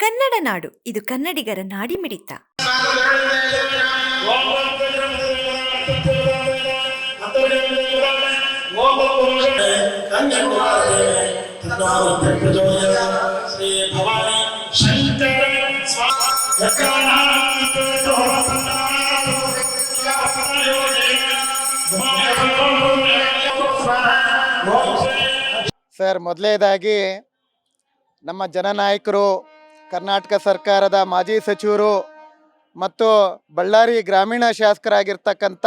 ಕನ್ನಡ ನಾಡು ಇದು ಕನ್ನಡಿಗರ ಶಂಕರ ಸ್ವಾಮಿ ಸರ್ ಮೊದಲೇದಾಗಿ ನಮ್ಮ ಜನನಾಯಕರು ಕರ್ನಾಟಕ ಸರ್ಕಾರದ ಮಾಜಿ ಸಚಿವರು ಮತ್ತು ಬಳ್ಳಾರಿ ಗ್ರಾಮೀಣ ಶಾಸಕರಾಗಿರ್ತಕ್ಕಂಥ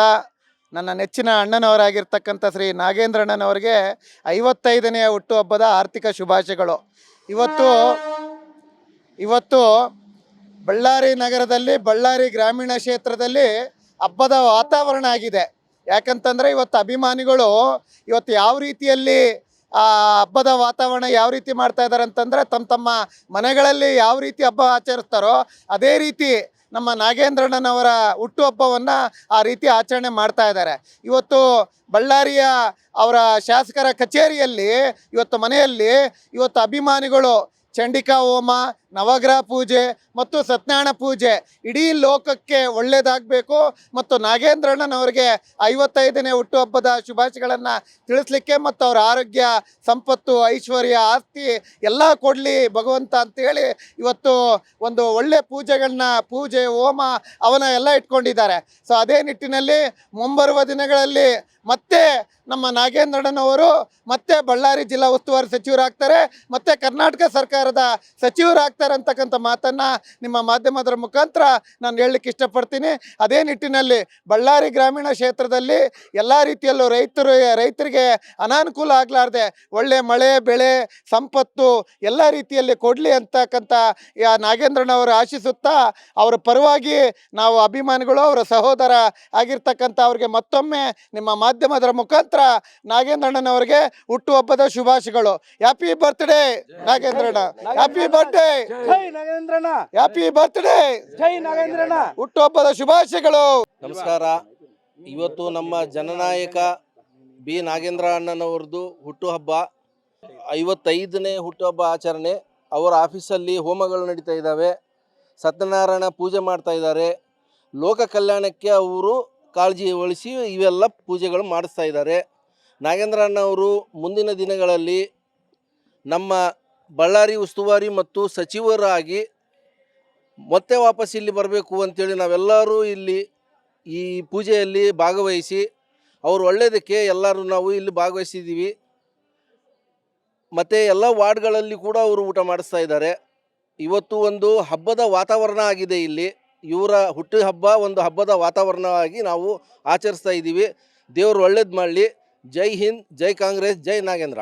ನನ್ನ ನೆಚ್ಚಿನ ಅಣ್ಣನವರಾಗಿರ್ತಕ್ಕಂಥ ಶ್ರೀ ನಾಗೇಂದ್ರಣ್ಣನವರಿಗೆ ಐವತ್ತೈದನೆಯ ಹುಟ್ಟುಹಬ್ಬದ ಆರ್ಥಿಕ ಶುಭಾಶಯಗಳು. ಇವತ್ತು ಇವತ್ತು ಬಳ್ಳಾರಿ ನಗರದಲ್ಲಿ, ಬಳ್ಳಾರಿ ಗ್ರಾಮೀಣ ಕ್ಷೇತ್ರದಲ್ಲಿ ಹಬ್ಬದ ವಾತಾವರಣ ಆಗಿದೆ. ಯಾಕಂತಂದರೆ ಇವತ್ತು ಅಭಿಮಾನಿಗಳು ಇವತ್ತು ಯಾವ ರೀತಿಯಲ್ಲಿ ಹಬ್ಬದ ವಾತಾವರಣ ಯಾವ ರೀತಿ ಮಾಡ್ತಾ ಇದ್ದಾರೆ ಅಂತಂದರೆ ತಮ್ಮ ತಮ್ಮ ಮನೆಗಳಲ್ಲಿ ಯಾವ ರೀತಿ ಹಬ್ಬ ಆಚರಿಸ್ತಾರೋ ಅದೇ ರೀತಿ ನಮ್ಮ ನಾಗೇಂದ್ರಣ್ಣನವರ ಹುಟ್ಟುಹಬ್ಬವನ್ನು ಆ ರೀತಿ ಆಚರಣೆ ಮಾಡ್ತಾ ಇದ್ದಾರೆ. ಇವತ್ತು ಬಳ್ಳಾರಿಯ ಅವರ ಶಾಸಕರ ಕಚೇರಿಯಲ್ಲಿ, ಇವತ್ತು ಮನೆಯಲ್ಲಿ ಇವತ್ತು ಅಭಿಮಾನಿಗಳು ಚಂಡಿಕಾ ಹೋಮ, ನವಗ್ರಹ ಪೂಜೆ ಮತ್ತು ಸತ್ಯನಾರಾಯಣ ಪೂಜೆ. ಇಡೀ ಲೋಕಕ್ಕೆ ಒಳ್ಳೆಯದಾಗಬೇಕು ಮತ್ತು ನಾಗೇಂದ್ರಣ್ಣನವರಿಗೆ ಐವತ್ತೈದನೇ ಹುಟ್ಟುಹಬ್ಬದ ಶುಭಾಶಯಗಳನ್ನು ತಿಳಿಸ್ಲಿಕ್ಕೆ ಮತ್ತು ಅವರ ಆರೋಗ್ಯ, ಸಂಪತ್ತು, ಐಶ್ವರ್ಯ, ಆಸ್ತಿ ಎಲ್ಲ ಕೊಡಲಿ ಭಗವಂತ ಅಂತೇಳಿ ಇವತ್ತು ಒಂದು ಒಳ್ಳೆ ಪೂಜೆಗಳನ್ನ, ಪೂಜೆ, ಹೋಮ ಅವನ ಎಲ್ಲ ಇಟ್ಕೊಂಡಿದ್ದಾರೆ. ಸೊ ಅದೇ ನಿಟ್ಟಿನಲ್ಲಿ ಮುಂಬರುವ ದಿನಗಳಲ್ಲಿ ಮತ್ತೆ ನಮ್ಮ ನಾಗೇಂದ್ರಣ್ಣನವರು ಮತ್ತೆ ಬಳ್ಳಾರಿ ಜಿಲ್ಲಾ ಉಸ್ತುವಾರಿ ಸಚಿವರಾಗ್ತಾರೆ, ಮತ್ತೆ ಕರ್ನಾಟಕ ಸರ್ಕಾರದ ಸಚಿವರಾಗ್ತಾರೆ ಅಂತಕ್ಕಂಥ ಮಾತನ್ನು ನಿಮ್ಮ ಮಾಧ್ಯಮದರ ಮುಖಾಂತರ ನಾನು ಹೇಳಲಿಕ್ಕೆ ಇಷ್ಟಪಡ್ತೀನಿ. ಅದೇ ನಿಟ್ಟಿನಲ್ಲಿ ಬಳ್ಳಾರಿ ಗ್ರಾಮೀಣ ಕ್ಷೇತ್ರದಲ್ಲಿ ಎಲ್ಲ ರೀತಿಯಲ್ಲೂ ರೈತರು, ರೈತರಿಗೆ ಅನಾನುಕೂಲ ಆಗಲಾರ್ದೆ ಒಳ್ಳೆ ಮಳೆ, ಬೆಳೆ, ಸಂಪತ್ತು ಎಲ್ಲ ರೀತಿಯಲ್ಲಿ ಕೊಡಲಿ ಅಂತಕ್ಕಂಥ ನಾಗೇಂದ್ರನವರು ಆಶಿಸುತ್ತಾ ಅವರ ಪರವಾಗಿ ನಾವು ಅಭಿಮಾನಿಗಳು, ಅವರ ಸಹೋದರ ಆಗಿರ್ತಕ್ಕಂಥ ಅವರಿಗೆ ಮತ್ತೊಮ್ಮೆ ನಿಮ್ಮ ಮಾಧ್ಯಮದರ ಮುಖಾಂತರ ನಾಗೇಂದ್ರಣ್ಣನವರಿಗೆ ಹುಟ್ಟುಹಬ್ಬದ ಶುಭಾಶಯಗಳು. ಹ್ಯಾಪಿ ಬರ್ತ್ಡೇ ನಾಗೇಂದ್ರಣ್ಣ. ಹ್ಯಾಪಿ ಬರ್ತ್ಡೇ ಜೈ ನಾಗೇಂದ್ರಣ್ಣ. ಹ್ಯಾಪಿ ಬರ್ತ್ಡೇ ಜೈ ನಾಗೇಂದ್ರಣ್ಣ. ಹುಟ್ಟುಹಬ್ಬದ ಶುಭಾಶಯಗಳು. ನಮಸ್ಕಾರ. ಇವತ್ತು ನಮ್ಮ ಜನನಾಯಕ ಬಿ ನಾಗೇಂದ್ರ ಅಣ್ಣನವ್ರದ್ದು ಹುಟ್ಟುಹಬ್ಬ. ಐವತ್ತೈದನೇ ಹುಟ್ಟುಹಬ್ಬ ಆಚರಣೆ. ಅವರ ಆಫೀಸಲ್ಲಿ ಹೋಮಗಳು ನಡೀತಾ ಇದ್ದಾವೆ. ಸತ್ಯನಾರಾಯಣ ಪೂಜೆ ಮಾಡ್ತಾ ಇದ್ದಾರೆ. ಲೋಕ ಕಲ್ಯಾಣಕ್ಕೆ ಅವರು ಕಾಳಜಿ ವಹಿಸಿ ಇವೆಲ್ಲ ಪೂಜೆಗಳು ಮಾಡಿಸ್ತಾ ಇದ್ದಾರೆ. ನಾಗೇಂದ್ರ ಅಣ್ಣವರು ಮುಂದಿನ ದಿನಗಳಲ್ಲಿ ನಮ್ಮ ಬಳ್ಳಾರಿ ಉಸ್ತುವಾರಿ ಮತ್ತು ಸಚಿವರಾಗಿ ಮತ್ತೆ ವಾಪಸ್ ಇಲ್ಲಿ ಬರಬೇಕು ಅಂತೇಳಿ ನಾವೆಲ್ಲರೂ ಇಲ್ಲಿ ಈ ಪೂಜೆಯಲ್ಲಿ ಭಾಗವಹಿಸಿ ಅವರು ಒಳ್ಳೆಯದಕ್ಕೆ ಎಲ್ಲರೂ ನಾವು ಇಲ್ಲಿ ಭಾಗವಹಿಸಿದ್ದೀವಿ. ಮತ್ತು ಎಲ್ಲ ವಾರ್ಡ್ಗಳಲ್ಲಿ ಕೂಡ ಅವರು ಊಟ ಮಾಡಿಸ್ತಾ ಇದ್ದಾರೆ. ಇವತ್ತು ಒಂದು ಹಬ್ಬದ ವಾತಾವರಣ ಆಗಿದೆ ಇಲ್ಲಿ. ಇವರ ಹುಟ್ಟುಹಬ್ಬ ಒಂದು ಹಬ್ಬದ ವಾತಾವರಣವಾಗಿ ನಾವು ಆಚರಿಸ್ತಾ ಇದ್ದೀವಿ. ದೇವರು ಒಳ್ಳೇದು ಮಾಡಲಿ. ಜೈ ಹಿಂದ್, ಜೈ ಕಾಂಗ್ರೆಸ್, ಜೈ ನಾಗೇಂದ್ರ.